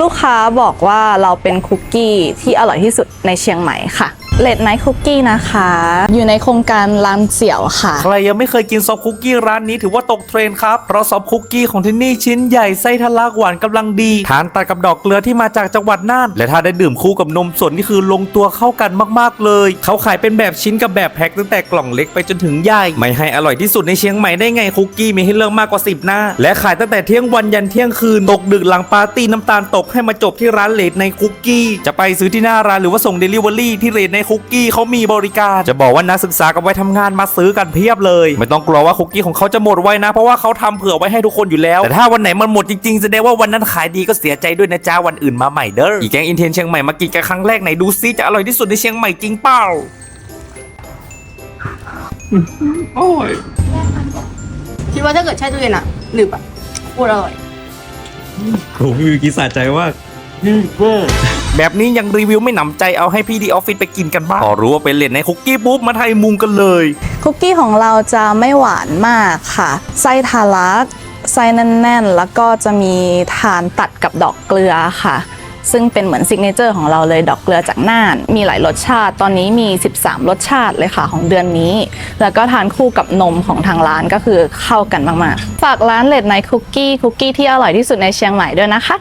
ลูกค้าบอกว่าเราเป็นคุกกี้ที่อร่อยที่สุดในเชียงใหม่ค่ะ เลดไนท์คุกกี้นะคะ อยู่ในโครงการร้านเสี่ยวค่ะ ใครยังไม่เคยกินซอฟคุกกี้ร้านนี้ถือว่าตกเทรนด์ครับ เพราะซอฟคุกกี้ของที่นี่ชิ้นใหญ่ไส้ทะลักหวานกำลังดี ทานตัดกับดอกเกลือที่มาจากจังหวัดน่าน และถ้าได้ดื่มคู่กับนมสดนี่คือลงตัวเข้ากันมากๆเลย เขาขายเป็นแบบชิ้นกับแบบแพ็คตั้งแต่กล่องเล็กไปจนถึงใหญ่ ไม่ให้อร่อยที่สุดในเชียงใหม่ได้ไงคุกกี้มีให้เลือกมากกว่า 10 หน้า และขายตั้งแต่เที่ยงวันยันเที่ยงคืน ตกดึกหลังปาร์ตี้น้ำตาลตกให้มาจบที่ร้านเลดในคุกกี้ จะไปซื้อที่หน้าร้านหรือว่าส่งเดลิเวอรี่ที่เลดในคุกกี้เขามีบริการ จะบอกว่านักศึกษากับวัยทำงานมาซื้อกันเพียบเลย ไม่ต้องกลัวว่าคุกกี้ของเขาจะหมดไวนะ เพราะว่าเขาทำเผื่อไว้ให้ทุกคนอยู่แล้ว แต่ถ้าวันไหนมันหมดจริงๆแสดงว่าวันนั้นขายดีก็เสียใจด้วยนะจ้าวันอื่นมาใหม่เด้ออีแกงอินเทนเชียงใหม่มากินกันครั้งแรกไหนดูซิจะอร่อยที่สุดในเชียงใหม่จริงเปล่าโอ้ยคิดว่าถ้าเกิดแช่ตู้เย็นอะหนึบอะพูดอร่อยโอ้ยกินสะใจว่า แบบนี้ยังรีวิวไม่หนำใจเอาให้พี่ดีออฟฟิศไปกินกันบ้างพอรู้ว่าเป็นเลนในคุกกี้ปุ๊บมาไทยมุงกันเลย คุกกี้ของเราจะไม่หวานมากค่ะ ไส้ทาลักไส้แน่นๆ แล้วก็จะมีทานตัดกับดอกเกลือค่ะ ซึ่งเป็นเหมือนซิกเนเจอร์ของเราเลยดอกเกลือจากน่าน มีหลายรสชาติ ตอนนี้มี 13 รสชาติเลยค่ะของเดือนนี้ แล้วก็ทานคู่กับนมของทางร้านก็คือเข้ากันมากๆ ฝากร้านเลดไนคุกกี้คุกกี้ที่อร่อยที่สุดในเชียงใหม่ด้วยนะคะ